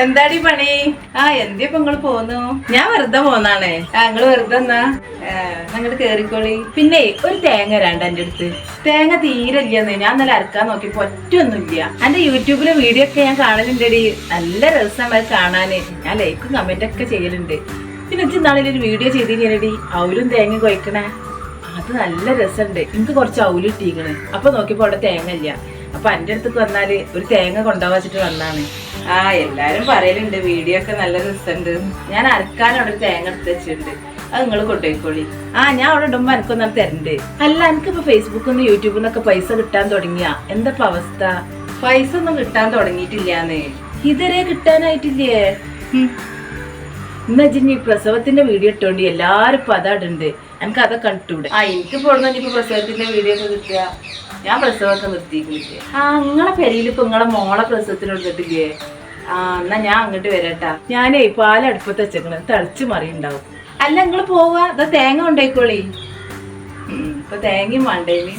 എന്താടി പണി? ആ എന്തിയാ ഇപ്പൊ നിങ്ങൾ പോന്നു? ഞാൻ വെറുതെ പോന്നാണ്. ആ നിങ്ങൾ വെറുതെ എന്നാ അങ്ങോട്ട് കേറിക്കോളി. പിന്നെ ഒരു തേങ്ങ രണ്ട് എന്റെ അടുത്ത്. തേങ്ങ തീരെ ഇല്ലെന്ന്. ഞാൻ നല്ല അരക്കാൻ നോക്കിയപ്പോ ഒറ്റൊന്നുമില്ല. എന്റെ യൂട്യൂബിലെ വീഡിയോ ഒക്കെ ഞാൻ കാണലുണ്ടടി. നല്ല രസമാണ് അത് കാണാന്. ഞാൻ ലൈക്കും കമന്റ് ഒക്കെ ചെയ്യലുണ്ട്. പിന്നെ നാളെ ഒരു വീഡിയോ ചെയ്തില്ലടി അവരും തേങ്ങ കൊയ്ക്കണേ. അത് നല്ല രസമുണ്ട് എനിക്ക് കുറച്ച് അവൽ ഇട്ടീക്കണ് അപ്പൊ നോക്കിയപ്പോ അവിടെ തേങ്ങ ഇല്ല. അപ്പൊ എന്റെ അടുത്തേക്ക് വന്നാൽ ഒരു തേങ്ങ കൊണ്ടുപോവാച്ചിട്ട് വന്നാണ്. ആ എല്ലാരും പറയലുണ്ട് വീഡിയോ ഒക്കെ നല്ല രസമുണ്ട്. ഞാൻ അരക്കാൻ അവിടെ തേങ്ങ എടുത്ത് വെച്ചിട്ടുണ്ട്. അത് നിങ്ങൾ കൊണ്ടുപോയിക്കോളി. ആ ഞാൻ അവിടെ ഇടുമ്പോ എനിക്കൊന്നും തരണ്ട്. അല്ല എനിക്കിപ്പോ ഫേസ്ബുക്കിൽ നിന്ന് യൂട്യൂബിൽ നിന്നൊക്കെ പൈസ കിട്ടാൻ തുടങ്ങിയ? എന്താ അവസ്ഥ? പൈസ ഒന്നും കിട്ടാൻ തുടങ്ങിയിട്ടില്ലാന്ന്. ഇതുവരെ കിട്ടാനായിട്ടില്ലേ? ജിന്നി പ്രസവത്തിന്റെ വീഡിയോ ഇട്ടോണ്ട്. എല്ലാരും ഇപ്പൊ അതാടുണ്ട് എനിക്ക് അതൊക്കെ കണ്ടൂടെ ആ എനിക്ക് പോടുന്ന പ്രസവത്തിന്റെ വീഡിയോ ഒക്കെ കിട്ടുക. ഞാൻ പ്രസവമൊക്കെ നിർത്തിയിട്ടില്ലേ? ആ നിങ്ങളെ പെരയിൽ ഇപ്പൊ നിങ്ങളെ മോളെ പ്രസവത്തിന് എടുത്തിട്ടില്ലേ? ആ എന്നാ ഞാൻ അങ്ങോട്ട് വരട്ടാ. ഞാനേ പാലടുപ്പത്ത് വെച്ചേക്കണ. തളിച്ചു മറിയുണ്ടാവും അല്ല നിങ്ങൾ പോവാ. ഇതാ തേങ്ങ ഉണ്ടായിക്കോളി ഇപ്പൊ തേങ്ങയും വേണ്ടേന്